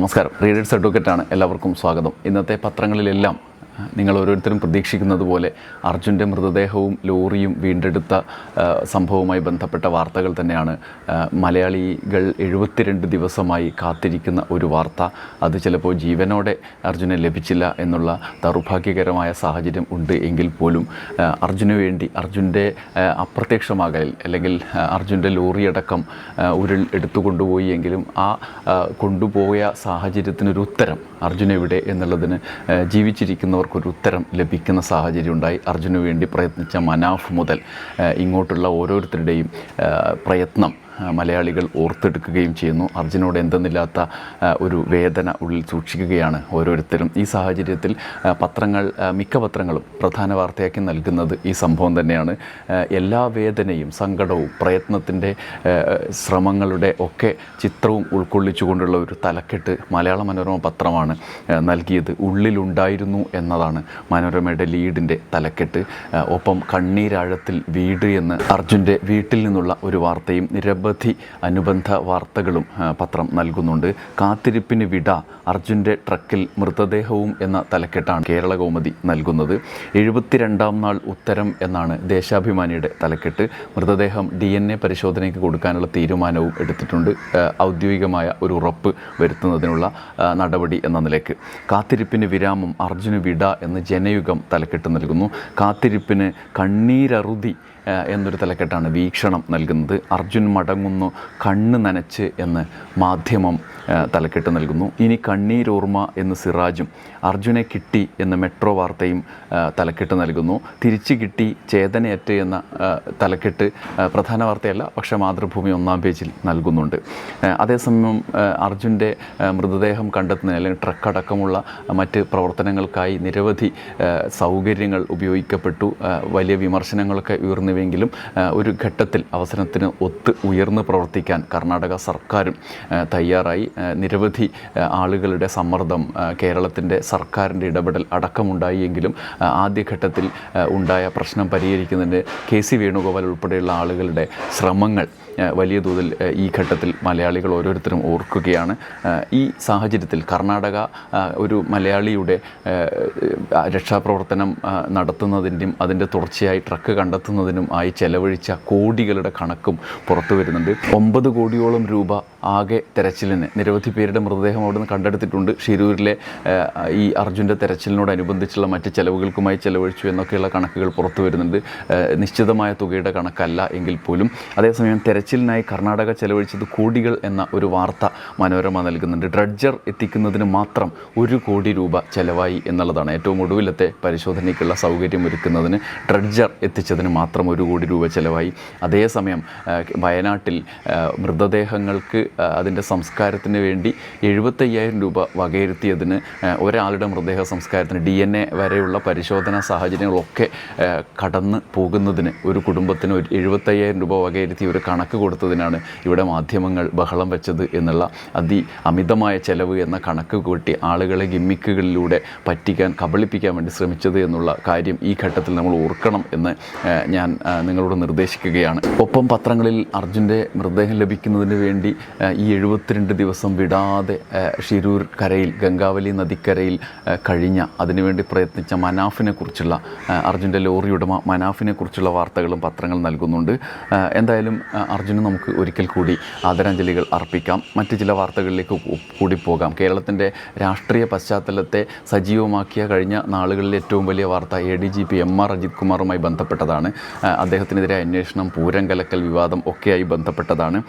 നമസ്കാരം. റീഡേഴ്സ് അഡ്വക്കേറ്റാണ് എല്ലാവർക്കും സ്വാഗതം. ഇന്നത്തെ പത്രങ്ങളിലെല്ലാം നിങ്ങൾ ഓരോരുത്തരും പ്രതീക്ഷിക്കുന്നത് പോലെ അർജുന്റെ മൃതദേഹവും ലോറിയും വീണ്ടെടുത്ത സംഭവവുമായി ബന്ധപ്പെട്ട വാർത്തകൾ തന്നെയാണ്. മലയാളികൾ എഴുപത്തിരണ്ട് ദിവസമായി കാത്തിരിക്കുന്ന ഒരു വാർത്ത. അത് ചിലപ്പോൾ ജീവനോടെ അർജുനെ ലഭിച്ചില്ല എന്നുള്ള ദൗർഭാഗ്യകരമായ സാഹചര്യം ഉണ്ട് എങ്കിൽ പോലും അർജുന് വേണ്ടി അർജുന്റെ അപ്രത്യക്ഷമാകലിൽ അല്ലെങ്കിൽ അർജുന്റെ ലോറിയടക്കം ഉരുൾ എടുത്തു കൊണ്ടുപോയി എങ്കിലും ആ കൊണ്ടുപോയ സാഹചര്യത്തിനൊരു ഉത്തരം അർജുൻ എവിടെ എന്നുള്ളതിന് ആ, ജീവിച്ചിരിക്കുന്നവർക്കൊരു ഉത്തരം ലഭിക്കുന്ന സാഹചര്യം ഉണ്ടായി. അർജുന് വേണ്ടി പ്രയത്നിച്ച മനാഫ് മുതൽ ഇങ്ങോട്ടുള്ള ഓരോരുത്തരുടെയും പ്രയത്നം മലയാളികൾ ഓർത്തെടുക്കുകയും ചെയ്യുന്നു. അർജുനോട് എന്തെന്നില്ലാത്ത ഒരു വേദന ഉള്ളിൽ സൂക്ഷിക്കുകയാണ് ഓരോരുത്തരും. ഈ സാഹചര്യത്തിൽ പത്രങ്ങൾ മിക്ക പത്രങ്ങളും പ്രധാന വാർത്തയാക്കി നൽകുന്നത് ഈ സംഭവം തന്നെയാണ്. എല്ലാ വേദനയും സങ്കടവും പ്രയത്നത്തിന്റെ ശ്രമങ്ങളുടെ ഒക്കെ ചിത്രവും ഉൾക്കൊള്ളിച്ചുകൊണ്ടുള്ള ഒരു തലക്കെട്ട് മലയാള മനോരമ പത്രമാണ് നൽകിയത്. ഉള്ളിലുണ്ടായിരുന്നു എന്നതാണ് മനോരമയുടെ ലീഡിന്റെ തലക്കെട്ട്. ഒപ്പം കണ്ണീരാഴത്തിൽ വീട് എന്ന് അർജുന്റെ വീട്ടിൽ നിന്നുള്ള ഒരു വാർത്തയും നിരവധി അനുബന്ധ വാർത്തകളും പത്രം നൽകുന്നുണ്ട്. കാത്തിരിപ്പിന് വിട അർജുന്റെ ട്രക്കിൽ മൃതദേഹവും എന്ന തലക്കെട്ടാണ് കേരള കൗമുദി നൽകുന്നത്. എഴുപത്തിരണ്ടാം നാൾ ഉത്തരം എന്നാണ് ദേശാഭിമാനിയുടെ തലക്കെട്ട്. മൃതദേഹം ഡി എൻ എ പരിശോധനയ്ക്ക് കൊടുക്കാനുള്ള തീരുമാനവും എടുത്തിട്ടുണ്ട്. ഔദ്യോഗികമായ ഒരു ഉറപ്പ് വരുത്തുന്നതിനുള്ള നടപടി എന്ന നിലയ്ക്ക്. കാത്തിരിപ്പിന് വിരാമം അർജുന് വിട എന്ന് ജനയുഗം തലക്കെട്ട് നൽകുന്നു. കാത്തിരിപ്പിന് കണ്ണീരറുതി എന്നൊരു തലക്കെട്ടാണ് വീക്ഷണം നൽകുന്നത്. അർജുൻ മടങ്ങുന്നു കണ്ണ് നനച്ച് എന്ന് മാധ്യമം തലക്കെട്ട് നൽകുന്നു. ഇനി കണ്ണീരോർമ്മ എന്ന് സിറാജും അർജുനെ കിട്ടി എന്ന മെട്രോ വാർത്തയും തലക്കെട്ട് നൽകുന്നു. തിരിച്ചു കിട്ടി ചേതനയറ്റ് എന്ന തലക്കെട്ട് പ്രധാന വാർത്തയല്ല പക്ഷേ മാതൃഭൂമി ഒന്നാം പേജിൽ നൽകുന്നുണ്ട്. അതേസമയം അർജുന്റെ മൃതദേഹം കണ്ടെത്തുന്നതിന് അല്ലെങ്കിൽ ട്രക്ക് അടക്കമുള്ള മറ്റ് പ്രവർത്തനങ്ങൾക്കായി നിരവധി സൗകര്യങ്ങൾ ഉപയോഗിക്കപ്പെട്ടു. വലിയ വിമർശനങ്ങളൊക്കെ ഉയർന്നുവെങ്കിലും ആ, ഒരു ഘട്ടത്തിൽ അവസരത്തിന് ഒത്ത് ഉയർന്ന് പ്രവർത്തിക്കാൻ കർണാടക സർക്കാരും തയ്യാറായി. നിരവധി ആളുകളുടെ സമ്മർദ്ദം കേരളത്തിന്റെ സർക്കാരിന്റെ ഇടപെടൽ അടക്കമുണ്ടായി എങ്കിലും ആ, ആദ്യഘട്ടത്തിൽ ഉണ്ടായ പ്രശ്നം പരിഹരിക്കുന്നതിന് കെ സി വേണുഗോപാൽ ഉൾപ്പെടെയുള്ള ആളുകളുടെ ശ്രമങ്ങൾ വലിയ തോതിൽ ഈ ഘട്ടത്തിൽ മലയാളികൾ ഓരോരുത്തരും ഓർക്കുകയാണ്. ഈ സാഹചര്യത്തിൽ കർണാടക ഒരു മലയാളിയുടെ രക്ഷാപ്രവർത്തനം നടത്തുന്നതിന്റെയും അതിന്റെ തുടർച്ചയായി ട്രക്ക് കണ്ടെത്തുന്നതിനും ആയി ചെലവഴിച്ച കോടികളുടെ കണക്കും പുറത്തു വരുന്നുണ്ട്. ഒമ്പത് കോടിയോളം രൂപ ആകെ തെരച്ചിലിന് നിരവധി പേരുടെ മൃതദേഹം അവിടെ നിന്ന് കണ്ടെടുത്തിട്ടുണ്ട്. ഷിരൂരിലെ ഈ അർജുന്റെ തെരച്ചിലിനോടനുബന്ധിച്ചുള്ള മറ്റ് ചെലവുകൾക്കുമായി ചെലവഴിച്ചു എന്നൊക്കെയുള്ള കണക്കുകൾ പുറത്തു വരുന്നുണ്ട്. നിശ്ചിതമായ തുകയുടെ കണക്കല്ല എങ്കിൽ പോലും. അതേസമയം തെരച്ചിലിനായി കർണാടക ചെലവഴിച്ചത് കോടികൾ എന്ന ഒരു വാർത്ത മനോരമ നൽകുന്നുണ്ട്. ഡ്രഡ്ജർ എത്തിക്കുന്നതിന് മാത്രം ഒരു കോടി രൂപ ചെലവായി എന്നുള്ളതാണ് ഏറ്റവും ഒടുവിലത്തെ പരിശോധനയ്ക്കുള്ള സൗകര്യം ഒരുക്കുന്നതിന് ഡ്രഡ്ജർ എത്തിച്ചതിന് മാത്രം ഒരു കോടി രൂപ ചിലവായി. അതേസമയം വയനാട്ടിൽ മൃതദേഹങ്ങൾക്ക് അതിന്റെ സംസ്കാരത്തിന് വേണ്ടി എഴുപത്തയ്യായിരം രൂപ വകയിരുത്തിയതിന് ഒരാളുടെ മൃതദേഹ സംസ്കാരത്തിന് ഡി എൻ എ വരെയുള്ള പരിശോധനാ സാഹചര്യങ്ങളൊക്കെ കടന്ന് പോകുന്നതിന് ഒരു കുടുംബത്തിന് ഒരു എഴുപത്തയ്യായിരം രൂപ വകയിരുത്തി ഒരു കണക്ക് കൊടുത്തതിനാണ് ഇവിടെ മാധ്യമങ്ങൾ ബഹളം വെച്ചത് എന്നുള്ള അതി അമിതമായ ചെലവ് എന്ന കണക്ക് കൂട്ടി ആളുകളെ ഗിമ്മിക്കുകളിലൂടെ പറ്റിക്കാൻ കബളിപ്പിക്കാൻ വേണ്ടി ശ്രമിച്ചത് എന്നുള്ള കാര്യം ഈ ഘട്ടത്തിൽ നമ്മൾ ഓർക്കണം എന്ന് ഞാൻ നിങ്ങളോട് നിർദ്ദേശിക്കുകയാണ്. ഒപ്പം പത്രങ്ങളിൽ അർജുന്റെ മൃതദേഹം ലഭിക്കുന്നതിന് വേണ്ടി ഈ എഴുപത്തിരണ്ട് ദിവസം വിടാതെ ഷിരൂർ കരയിൽ ഗംഗാവലി നദിക്കരയിൽ കഴിഞ്ഞ അതിനുവേണ്ടി പ്രയത്നിച്ച മനാഫിനെ കുറിച്ചുള്ള അർജുന്റെ ലോറി ഉടമ മനാഫിനെ കുറിച്ചുള്ള വാർത്തകളും പത്രങ്ങൾ നൽകുന്നുണ്ട്. എന്തായാലും അർജുന് നമുക്ക് ഒരിക്കൽ കൂടി ആദരാഞ്ജലികൾ അർപ്പിക്കാം. മറ്റ് ചില വാർത്തകളിലേക്ക് കൂടി പോകാം. കേരളത്തിന്റെ രാഷ്ട്രീയ പശ്ചാത്തലത്തെ സജീവമാക്കിയ കഴിഞ്ഞ നാളുകളിലെ ഏറ്റവും വലിയ വാർത്ത A D G P M R Ajith കുമാറുമായി ബന്ധപ്പെട്ടതാണ്. അദ്ദേഹത്തിനെതിരെ അന്വേഷണം പൂരം കലക്കൽ വിവാദം ഒക്കെയായി ബന്ധപ്പെട്ടതാണ്.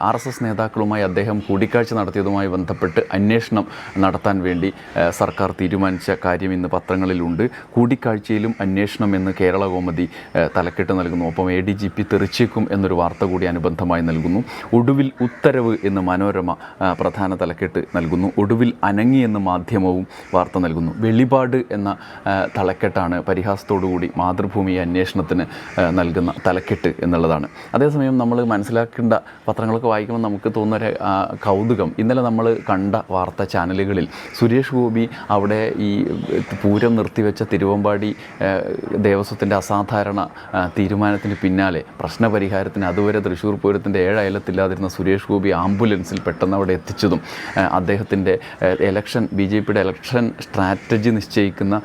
ആർ എസ് എസ് നേതാക്കളുമായി അദ്ദേഹം കൂടിക്കാഴ്ച നടത്തിയതുമായി ബന്ധപ്പെട്ട് അന്വേഷണം നടത്താൻ വേണ്ടി സർക്കാർ തീരുമാനിച്ച കാര്യം ഇന്ന് പത്രങ്ങളിലുണ്ട്. കൂടിക്കാഴ്ചയിലും അന്വേഷണം എന്ന് കേരള കോമതി തലക്കെട്ട് നൽകുന്നു. ഒപ്പം എ ഡി ജി പി തെറിച്ചേക്കും എന്നൊരു വാർത്ത കൂടി അനുബന്ധമായി നൽകുന്നു. ഒടുവിൽ ഉത്തരവ് എന്ന് മനോരമ പ്രധാന തലക്കെട്ട് നൽകുന്നു. ഒടുവിൽ അനങ്ങി എന്ന് മാധ്യമവും വാർത്ത നൽകുന്നു. വെളിപാട് എന്ന തലക്കെട്ടാണ് പരിഹാസത്തോടുകൂടി മാതൃഭൂമി അന്വേഷണത്തിന് നൽകുന്ന തലക്കെട്ട് എന്നുള്ളതാണ്. അതേസമയം നമ്മൾ മനസ്സിലാക്കേണ്ട പത്രങ്ങളൊക്കെ വായിക്കുമ്പോൾ നമുക്ക് തോന്നുന്ന ഒരു കൗതുകം. ഇന്നലെ നമ്മൾ കണ്ട വാർത്ത ചാനലുകളിൽ സുരേഷ് ഗോപി അവിടെ ഈ പൂരം നിർത്തിവെച്ച തിരുവമ്പാടി ദേവസ്വത്തിന്റെ അസാധാരണ തീരുമാനത്തിന് പിന്നാലെ പ്രശ്നപരിഹാരത്തിന് അതുവരെ തൃശ്ശൂർ പൂരത്തിന്റെ ഏഴ് അയലത്തില്ലാതിരുന്ന സുരേഷ് ഗോപി ആംബുലൻസിൽ പെട്ടെന്ന് അവിടെ എത്തിച്ചതും അദ്ദേഹത്തിന്റെ എലക്ഷൻ ബി ജെ പിയുടെ എലക്ഷൻ സ്ട്രാറ്റജി നിശ്ചയിക്കുന്ന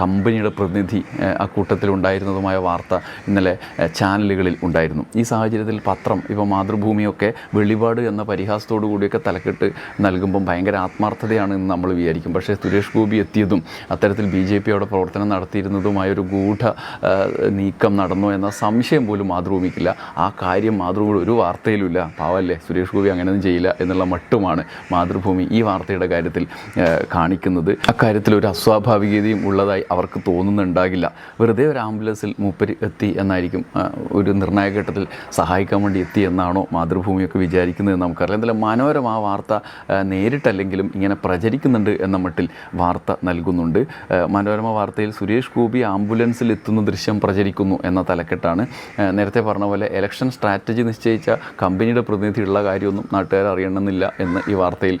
കമ്പനിയുടെ പ്രതിനിധി ആ കൂട്ടത്തിലുണ്ടായിരുന്നതുമായ വാർത്ത ഇന്നലെ ചാനലുകളിൽ ഉണ്ടായിരുന്നു. ഈ സാഹചര്യത്തിൽ പത്രം ഇപ്പോൾ മാതൃഭൂമിയൊക്കെ വെളിപാട് എന്ന പരിഹാസത്തോടു കൂടിയൊക്കെ തലക്കെട്ട് നൽകുമ്പം ഭയങ്കര ആത്മാർത്ഥതയാണ് എന്ന് നമ്മൾ വിചാരിക്കും. പക്ഷേ സുരേഷ് ഗോപി എത്തിയതും അത്തരത്തിൽ ബി ജെ പി അവിടെ പ്രവർത്തനം നടത്തിയിരുന്നതുമായ ഒരു ഗൂഢ നീക്കം നടന്നു എന്ന സംശയം പോലും മാതൃഭൂമിക്കില്ല. ആ കാര്യം മാതൃഭൂമി ഒരു വാർത്തയിലുമില്ല. പാവല്ലേ സുരേഷ് ഗോപി അങ്ങനെയൊന്നും ചെയ്യില്ല എന്നുള്ള മട്ടുമാണ് മാതൃഭൂമി ഈ വാർത്തയുടെ കാര്യത്തിൽ കാണിക്കുന്നത്. അക്കാര്യത്തിൽ ഒരു അസ്വാഭാവികതയും ഉള്ളതായി അവർക്ക് തോന്നുന്നുണ്ടാകില്ല. വെറുതെ ഒരു ആംബുലൻസിൽ മൂപ്പര് എത്തി എന്നായിരിക്കും ഒരു നിർണായക ഘട്ടത്തിൽ സഹായിക്കാൻ വേണ്ടി എത്തി എന്നാണോ മാതൃഭൂമിയൊക്കെ വിചാരിക്കുന്നത് എന്ന് നമുക്കറിയാം. എന്തായാലും മനോരമ ആ വാർത്ത നേരിട്ടല്ലെങ്കിലും ഇങ്ങനെ പ്രചരിക്കുന്നുണ്ട് എന്ന മട്ടിൽ വാർത്ത നൽകുന്നുണ്ട്. മനോരമ വാർത്തയിൽ സുരേഷ് ഗോപി ആംബുലൻസിൽ എത്തുന്ന ദൃശ്യം പ്രചരിക്കുന്നു എന്ന തലക്കെട്ടാണ്. നേരത്തെ പറഞ്ഞ പോലെ എലക്ഷൻ സ്ട്രാറ്റജി നിശ്ചയിച്ച കമ്പനിയുടെ പ്രതിനിധി ഉള്ള കാര്യമൊന്നും നാട്ടുകാർ അറിയണമെന്നില്ല എന്ന് ഈ വാർത്തയിൽ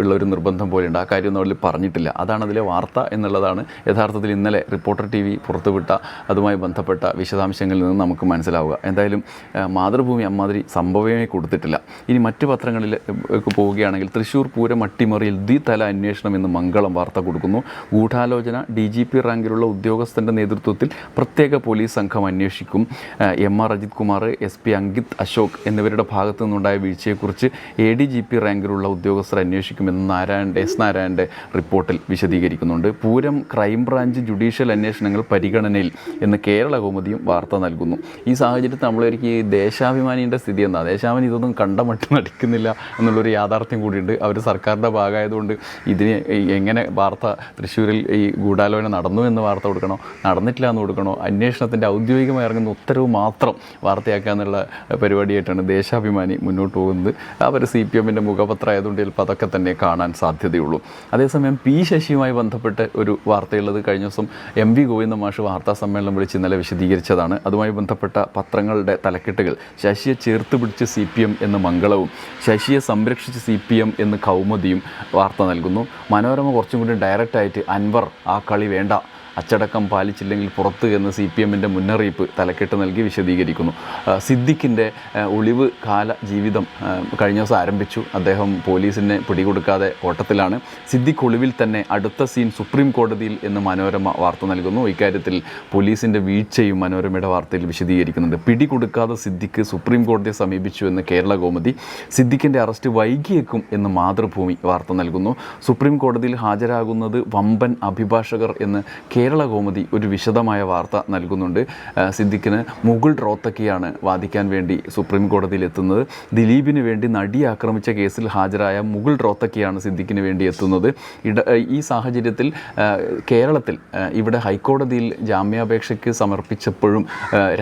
ഉള്ള ഒരു നിർബന്ധം പോലെയുണ്ട്. ആ കാര്യമൊന്നും അവരിൽ പറഞ്ഞിട്ടില്ല. അതാണ് അതിലെ വാർത്ത എന്നുള്ളതാണ്. യഥാർത്ഥത്തിൽ ഇന്നലെ റിപ്പോർട്ടർ ടി വി പുറത്തുവിട്ട അതുമായി ബന്ധപ്പെട്ട വിശദാംശങ്ങളിൽ നിന്ന് നമുക്ക് മനസ്സിലാവുക. എന്തായാലും മാതൃഭൂമി അമ്മാതിരി സംഭവമേ കൊടുത്തിട്ടില്ല. ഇനി മറ്റു പത്രങ്ങളിൽ പോവുകയാണെങ്കിൽ തൃശൂർ പൂരം അട്ടിമറിയിൽ ദ്വിതല അന്വേഷണം എന്ന് മംഗളം വാർത്ത കൊടുക്കുന്നു. ഗൂഢാലോചന ഡി ജി പി റാങ്കിലുള്ള ഉദ്യോഗസ്ഥന്റെ നേതൃത്വത്തിൽ പ്രത്യേക പോലീസ് സംഘം അന്വേഷിക്കും. M R Ajith Kumar S P Ankit Ashok എന്നിവരുടെ ഭാഗത്തു നിന്നുണ്ടായ വീഴ്ചയെക്കുറിച്ച് എ ഡി ജി പി റാങ്കിലുള്ള ഉദ്യോഗസ്ഥർ അന്വേഷിക്കുമെന്ന് നാരായണന്റെ എസ് നാരായണന്റെ റിപ്പോർട്ടിൽ വിശദീകരിക്കുന്നുണ്ട്. പൂരം ക്രൈംബ്രാഞ്ച് ജുഡീഷ്യൽ അന്വേഷണങ്ങൾ പരിഗണനയിൽ എന്ന് കേരള കൗമുദിയും വാർത്ത നൽകുന്നു. ഈ സാഹചര്യത്തിൽ നമ്മളൊരിക്കും ഈ ദേശാഭിമാനിയുടെ സ്ഥിതി എന്താ? ദേശാഭിമാനി ഇതൊന്നും കണ്ടമട്ട് നടിക്കുന്നില്ല എന്നുള്ളൊരു യാഥാർത്ഥ്യം കൂടിയുണ്ട്. അവർ സർക്കാരിന്റെ ഭാഗമായതുകൊണ്ട് ഇതിന് എങ്ങനെ വാർത്ത തൃശ്ശൂരിൽ ഈ ഗൂഢാലോചന നടന്നു എന്ന് വാർത്ത കൊടുക്കണോ? നടന്നിട്ടില്ല എന്ന് കൊടുക്കണോ? അന്വേഷണത്തിന്റെ ഔദ്യോഗികമായി ഇറങ്ങുന്ന ഉത്തരവ് മാത്രം വാർത്തയാക്കുക എന്നുള്ള പരിപാടിയായിട്ടാണ് ദേശാഭിമാനി മുന്നോട്ട് പോകുന്നത്. അവർ സി പി എമ്മിന്റെ മുഖപത്രം ആയതുകൊണ്ട് ചിലപ്പോൾ അതൊക്കെ തന്നെ കാണാൻ സാധ്യതയുള്ളൂ. അതേസമയം പി ശശിയുമായി ബന്ധപ്പെട്ട് ഒരു വാർത്തയുള്ളത് കഴിഞ്ഞ ദിവസം എം വി ഗോവിന്ദ മാഷ് വാർത്താ സമ്മേളനം വിളിച്ച് ഇന്നലെ വിശദീകരിച്ചതാണ് അതുമായി ബന്ധപ്പെട്ട പത്രങ്ങളുടെ തലക്കെട്ടുകൾ. ശശിയെ ചേർത്ത് പിടിച്ച് സി പി എം എന്ന് മംഗളവും ശശിയെ സംരക്ഷിച്ച് സി പി എം എന്ന് കൗമുദിയും വാർത്ത നൽകുന്നു. മനോരമ കുറച്ചും കൂടി ഡയറക്റ്റായിട്ട് അൻവർ ആ കളി വേണ്ട. അച്ചടക്കം പാലിച്ചില്ലെങ്കിൽ പുറത്ത് എന്ന് സി പി എമ്മിന്റെ മുന്നറിയിപ്പ് തലക്കെട്ട് നൽകി വിശദീകരിക്കുന്നു. സിദ്ദിഖിന്റെ ഒളിവ് കാല ജീവിതം കഴിഞ്ഞ ദിവസം ആരംഭിച്ചു. അദ്ദേഹം പോലീസിനെ പിടികൊടുക്കാതെ ഓട്ടത്തിലാണ്. സിദ്ദിഖ് ഒളിവിൽ തന്നെ അടുത്ത സീൻ സുപ്രീം കോടതിയിൽ എന്ന് മനോരമ വാർത്ത നൽകുന്നു. ഇക്കാര്യത്തിൽ പോലീസിന്റെ വീഴ്ചയും മനോരമയുടെ വാർത്തയിൽ വിശദീകരിക്കുന്നുണ്ട്. പിടികൊടുക്കാതെ സിദ്ദിഖ് സുപ്രീം കോടതിയെ സമീപിച്ചു എന്ന് കേരള കോമതി സിദ്ദിഖിന്റെ അറസ്റ്റ് വൈകിയേക്കും എന്ന് മാതൃഭൂമി വാർത്ത നൽകുന്നു. സുപ്രീം കോടതിയിൽ ഹാജരാകുന്നത് വമ്പൻ അഭിഭാഷകർ എന്ന് കേരള കോമതി ഒരു വിശദമായ വാർത്ത നൽകുന്നുണ്ട്. സിദ്ദിഖിന് മുകുൾ റോത്തക്കിയാണ് വാദിക്കാൻ വേണ്ടി സുപ്രീം കോടതിയിൽ എത്തുന്നത്. ദിലീപിന് വേണ്ടി നടി ആക്രമിച്ച കേസിൽ ഹാജരായ മുകുൾ റോത്തക്കിയാണ് സിദ്ദിഖിന് വേണ്ടി എത്തുന്നത്. ഇട ഈ സാഹചര്യത്തിൽ കേരളത്തിൽ ഇവിടെ ഹൈക്കോടതിയിൽ ജാമ്യാപേക്ഷയ്ക്ക് സമർപ്പിച്ചപ്പോഴും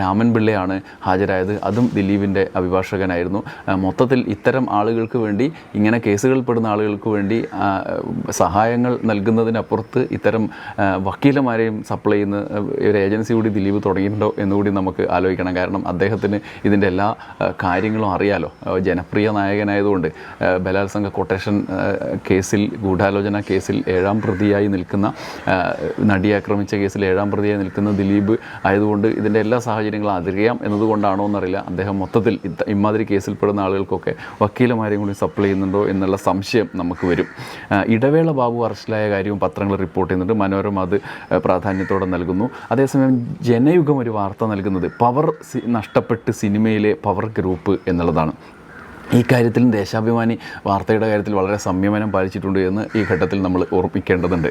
രാമൻ പിള്ളയാണ് ഹാജരായത്. അതും ദിലീപിന്റെ അഭിഭാഷകനായിരുന്നു. മൊത്തത്തിൽ ഇത്തരം ആളുകൾക്ക് വേണ്ടി ഇങ്ങനെ കേസുകൾ പെടുന്ന ആളുകൾക്ക് വേണ്ടി സഹായങ്ങൾ നൽകുന്നതിനപ്പുറത്ത് ഇത്തരം ആ, വക്കീലന്മാരെയും സപ്ലൈ ചെയ്യുന്ന ഒരു ഏജൻസി കൂടി ദിലീപ് തുടങ്ങിയിട്ടുണ്ടോ എന്നുകൂടി നമുക്ക് ആലോചിക്കണം. കാരണം അദ്ദേഹത്തിന് ഇതിന്റെ എല്ലാ കാര്യങ്ങളും അറിയാലോ. ജനപ്രിയ നായകനായതുകൊണ്ട് ബലാത്സംഗ കൊട്ടേഷൻ കേസിൽ ഗൂഢാലോചന കേസിൽ ഏഴാം പ്രതിയായി നിൽക്കുന്ന നടിയെ ആക്രമിച്ച കേസിൽ ഏഴാം പ്രതിയായി നിൽക്കുന്ന ദിലീപ് ആയതുകൊണ്ട് ഇതിന്റെ എല്ലാ സാഹചര്യങ്ങളും അറിയാം എന്നതുകൊണ്ടാണോ എന്നറിയില്ല. അദ്ദേഹം മൊത്തത്തിൽ ഇമാതിരി കേസിൽ കേസിൽപ്പെടുന്ന ആളുകൾക്കൊക്കെ വക്കീലമാരെയും കൂടി സപ്ലൈ ചെയ്യുന്നുണ്ടോ എന്നുള്ള സംശയം നമുക്ക് വരും. ഇടവേള ബാബു അറസ്റ്റിലായ കാര്യവും പത്രങ്ങൾ റിപ്പോർട്ട് ചെയ്യുന്നുണ്ട്. മനോരമ അത് പ്രാധാന്യത്തോടെ നൽകുന്നു. അതേസമയം ജനയുഗം ഒരു വാർത്ത നൽകുന്നത് പവർ നഷ്ടപ്പെട്ട് സിനിമയിലെ പവർ ഗ്രൂപ്പ് എന്നുള്ളതാണ്. ഈ കാര്യത്തിലും ദേശാഭിമാനി വാർത്തയുടെ കാര്യത്തിൽ വളരെ സംയമനം പാലിച്ചിട്ടുണ്ട് എന്ന് ഈ ഘട്ടത്തിൽ നമ്മൾ ഓർമ്മിക്കേണ്ടതുണ്ട്.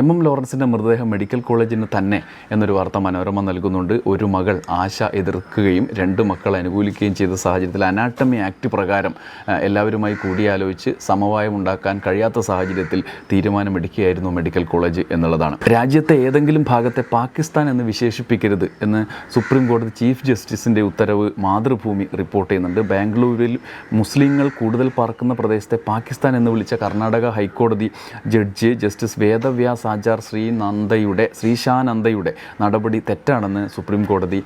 എം എം ലോറൻസിന്റെ മൃതദേഹം മെഡിക്കൽ കോളേജിന് തന്നെ എന്നൊരു വാർത്ത മനോരമ നൽകുന്നുണ്ട്. ഒരു മകൾ ആശ എതിർക്കുകയും രണ്ട് മക്കൾ അനുകൂലിക്കുകയും ചെയ്ത സാഹചര്യത്തിൽ അനാട്ടമി ആക്ട് പ്രകാരം എല്ലാവരുമായി കൂടിയാലോചിച്ച് സമവായം ഉണ്ടാക്കാൻ കഴിയാത്ത സാഹചര്യത്തിൽ തീരുമാനമെടുക്കുകയായിരുന്നു മെഡിക്കൽ കോളേജ് എന്നുള്ളതാണ്. രാജ്യത്തെ ഏതെങ്കിലും ഭാഗത്തെ പാകിസ്ഥാൻ എന്ന് വിശേഷിപ്പിക്കരുത് എന്ന് സുപ്രീം കോടതി ചീഫ് ജസ്റ്റിസിന്റെ ഉത്തരവ് മാതൃഭൂമി റിപ്പോർട്ട് ചെയ്യുന്നുണ്ട്. ബാംഗ്ലൂരിൽ മുസ്ലിങ്ങൾ കൂടുതൽ പാർക്കുന്ന പ്രദേശത്തെ പാകിസ്ഥാൻ എന്ന് വിളിച്ച കർണാടക ഹൈക്കോടതി ജഡ്ജ് ജസ്റ്റിസ് വേദവ്യാസ് ആചാർ ശ്രീനന്ദയുടെ ശ്രീശാനന്ദയുടെ നടപടി തെറ്റാണെന്ന് സുപ്രീം കോടതി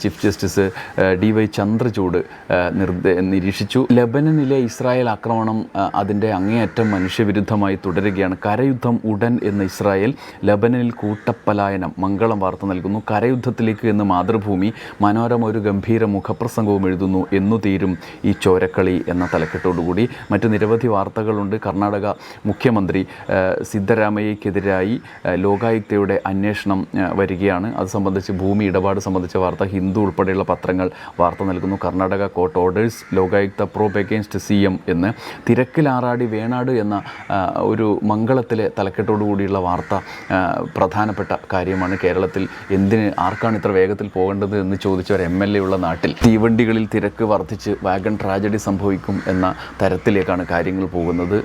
chief justice D Y Chandrachud ഏഹ്, നിർദ്ദേ നിരീക്ഷിച്ചു. ലബനനിലെ ഇസ്രായേൽ ആക്രമണം അതിന്റെ അങ്ങേയറ്റം മനുഷ്യവിരുദ്ധമായി തുടരുകയാണ്. കരയുദ്ധം ഉടൻ എന്ന് ഇസ്രായേൽ ലബനനിൽ കൂട്ടപ്പലായനം മംഗളം വാർത്ത നൽകുന്നു. കരയുദ്ധത്തിലേക്ക് എന്ന് മാതൃഭൂമി മനോരമ ഒരു ഗംഭീര മുഖപ്രസംഗവും എഴുതുന്നു എന്നു തീരും ഈ ചോരക്കളി എന്ന തലക്കെട്ടോടുകൂടി മറ്റ് നിരവധി വാർത്തകളുണ്ട്. കർണാടക മുഖ്യമന്ത്രി സിദ്ധരാമയ്യക്കെതിരായി ലോകായുക്തയുടെ അന്വേഷണം വരികയാണ്. അത് സംബന്ധിച്ച് ഭൂമി ഇടപാട് സംബന്ധിച്ച വാർത്ത ഹിന്ദു ഉൾപ്പെടെയുള്ള പത്രങ്ങൾ വാർത്ത നൽകുന്നു. Karnataka court orders Lokayukta probe against C M എന്ന് തിരക്കിലാറാടി വേണാട് എന്ന ഒരു മംഗളത്തിലെ തലക്കെട്ടോടുകൂടിയുള്ള വാർത്ത പ്രധാനപ്പെട്ട കാര്യമാണ്. കേരളത്തിൽ എന്തിന് ആർക്കാണ് ഇത്ര വേഗത്തിൽ പോകേണ്ടത് എന്ന് ചോദിച്ച ഒരു എം എൽ എ ഉള്ള നാട്ടിൽ. തീവണ്ടികളിൽ തിരക്ക് വർദ്ധിച്ച് വാഗൺ ട്രാജഡി സംഭവിക്കും എന്ന തരത്തിലേക്കാണ് കാര്യങ്ങൾ പോകുന്നത്.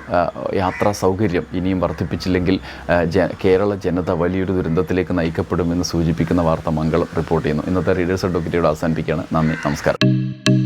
യാത്രാ സൗകര്യം ഇനിയും വർദ്ധിപ്പിച്ചില്ലെങ്കിൽ കേരള ജനത വലിയൊരു ദുരന്തത്തിലേക്ക് നയിക്കപ്പെടുമെന്ന് സൂചിപ്പിക്കുന്ന വാർത്ത മംഗളം റിപ്പോർട്ട് ചെയ്യുന്നു. ഇന്നത്തെ റീഡേഴ്സ് അഡ്വക്കേറ്റിയോട് അവസാനിപ്പിക്കുകയാണ്. നന്ദി നമസ്കാരം.